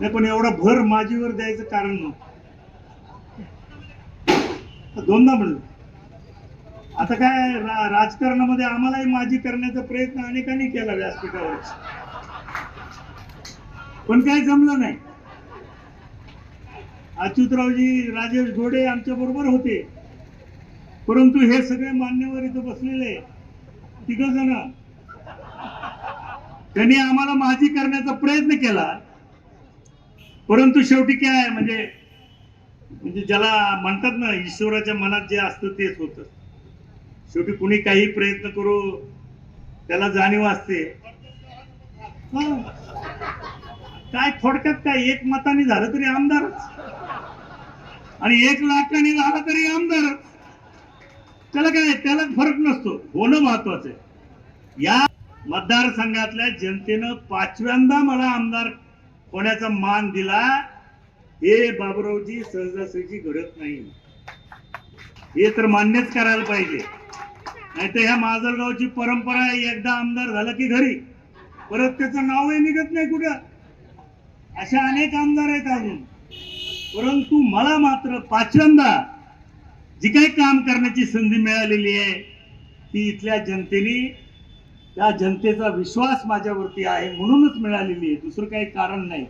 नाही पण एवढा भर माझीवर द्यायचं कारण नव्हतं. दोनदा म्हणलं. आता काय रा- राजकारणामध्ये आम्हालाही माझी करण्याचा प्रयत्न अनेकांनी केला व्यासपीठावर पण काही जमलं नाही. अच्युतरावजी राजेश घोडे आमच्या बरोबर होते. परंतु हे सगळे मान्यवर इथं बसलेले तिघ जण. त्यांनी आम्हाला माझी करण्याचा प्रयत्न केला. परंतु शेवटी काय आहे म्हणजे म्हणजे ज्याला म्हणतात ना ईश्वराच्या मनात जे असतं तेच होतं. शेवटी कुणी काही प्रयत्न करू त्याला जाणीव असते. काय थोडक्यात काय एक मताने झालं तरी आमदार. आणि एक लाखाने झाला तरी आमदार. त्याला काय त्याला फरक नसतो. होणं महत्वाचं आहे. या मतदारसंघातल्या जनतेनं पाचव्यांदा मला आमदार कोणाचा मान दिला हे बाबुरावजी सहजासहजी घडत नाही. हे तर मान्यच करायला पाहिजे. नाही तर ह्या माजलगावची परंपरा आहे एकदा आमदार झाला की घरी. परत त्याचं नावही निघत नाही कुठं. अशा अनेक आमदार आहेत अजून. परंतु मला मात्र पाचव्यांदा जी काही काम करण्याची संधी मिळालेली आहे ती इथल्या जनतेने त्या जनतेचा विश्वास माझ्यावरती आहे म्हणूनच मिळालेली आहे. दुसरं काही कारण नाही.